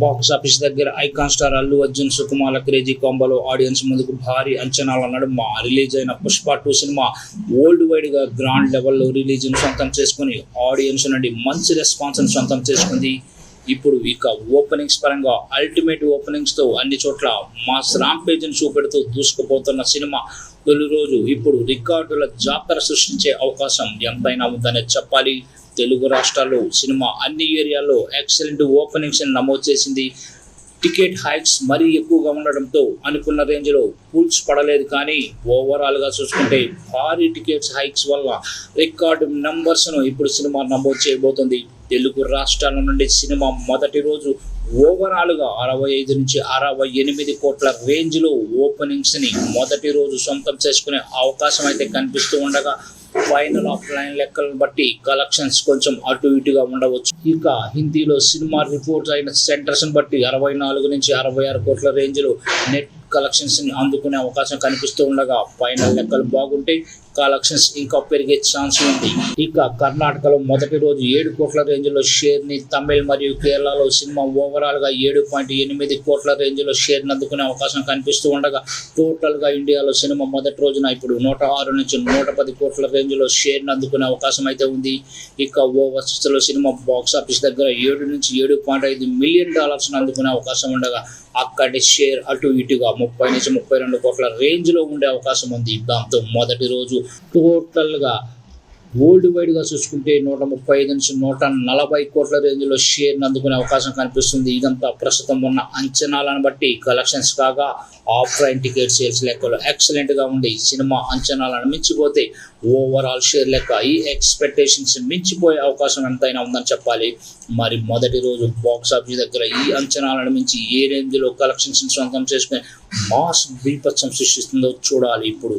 Box office దగ్గర icon star Allu Arjun Sukumar crazy కాంబోలో audience ముందుకు భారీ అంచనాల నడుమ రిలీజ్ అయిన పుష్ప టూ సినిమా వరల్డ్ వైడ్గా గ్రాండ్ లెవెల్లో రిలీజ్ సొంతం చేసుకుని ఆడియన్స్ నుండి మంచి రెస్పాన్స్ సొంతం చేసుకుంది. ఇప్పుడు ఇక ఓపెనింగ్స్ పరంగా అల్టిమేట్ ఓపెనింగ్స్తో అన్ని చోట్ల మాస్ రాంపేజ్ చూపెడుతూ దూసుకుపోతున్న సినిమా తొలి రోజు. ఇప్పుడు రికార్డుల జాతర సృష్టించే అవకాశం ఎంతైనా ఉందనే చెప్పాలి. తెలుగు రాష్ట్రాల్లో సినిమా అన్ని ఏరియాల్లో ఎక్సలెంట్ ఓపెనింగ్స్ నమోదు చేసింది. టికెట్ హైక్స్ మరీ ఎక్కువగా ఉండడంతో అనుకున్న రేంజ్లో పూల్స్ పడలేదు కానీ ఓవరాల్గా చూసుకుంటే భారీ టికెట్స్ హైక్స్ వల్ల రికార్డు నంబర్స్ను ఇప్పుడు సినిమా నమోదు చేయబోతుంది. తెలుగు రాష్ట్రాల నుండి సినిమా మొదటి రోజు ఓవరాల్గా అరవై ఐదు నుంచి అరవై ఎనిమిది కోట్ల రేంజ్లో ఓపెనింగ్స్ని మొదటి రోజు సొంతం చేసుకునే అవకాశం అయితే కనిపిస్తూ ఉండగా ఫైనల్ ఆఫ్ లైన్ లెక్కలను బట్టి కలెక్షన్స్ కొంచెం అటు ఇటుగా ఉండవచ్చు. ఇక హిందీలో సినిమా రిపోర్ట్స్ అయిన సెంటర్స్ బట్టి అరవై నాలుగు నుంచి అరవై ఆరు కోట్ల రేంజ్లో నెట్ కలెక్షన్స్ని అందుకునే అవకాశం కనిపిస్తూ ఉండగా ఫైనల్ లెక్కలు బాగుంటాయి కలెక్షన్స్ ఇంకా పెరిగే ఛాన్స్ ఉంది. ఇక కర్ణాటకలో మొదటి రోజు ఏడు కోట్ల రేంజ్లో షేర్ని తమిళ్ మరియు కేరళలో సినిమా ఓవరాల్గా ఏడు పాయింట్ ఎనిమిది కోట్ల రేంజ్లో షేర్ని అందుకునే అవకాశం కనిపిస్తూ ఉండగా టోటల్గా ఇండియాలో సినిమా మొదటి రోజున ఇప్పుడు నూట ఆరు నుంచి నూట పది కోట్ల రేంజ్లో షేర్ని అందుకునే అవకాశం అయితే ఉంది. ఇక ఓవర్సీస్లో సినిమా బాక్స్ ఆఫీస్ దగ్గర ఏడు నుంచి ఏడు పాయింట్ ఐదు మిలియన్ డాలర్స్ అందుకునే అవకాశం ఉండగా అక్కడి షేర్ అటు ఇటుగా ముప్పై నుంచి ముప్పై రెండు కోట్ల రేంజ్లో ఉండే అవకాశం ఉంది. దాంతో మొదటి రోజు టోటల్గా వరల్డ్ వైడ్గా చూసుకుంటే నూట ముప్పై ఐదు నుంచి నూట నలభై కోట్ల రేంజ్లో షేర్ని అందుకునే అవకాశం కనిపిస్తుంది. ఇదంతా ప్రస్తుతం ఉన్న అంచనాలను బట్టి కలెక్షన్స్ కాగా ఆఫ్లైన్ టికెట్ సేల్స్ లెక్కలు ఎక్సలెంట్గా ఉండి సినిమా అంచనాలను మించిపోతే ఓవరాల్ షేర్ లెక్క ఈ ఎక్స్పెక్టేషన్స్ మించిపోయే అవకాశం ఎంతైనా ఉందని చెప్పాలి. మరి మొదటి రోజు బాక్స్ ఆఫీస్ దగ్గర ఈ అంచనాలను మించి ఏ రేంజ్లో కలెక్షన్స్ సొంతం చేసుకుని మాస్ బీపత్సం సృష్టిస్తుందో చూడాలి ఇప్పుడు.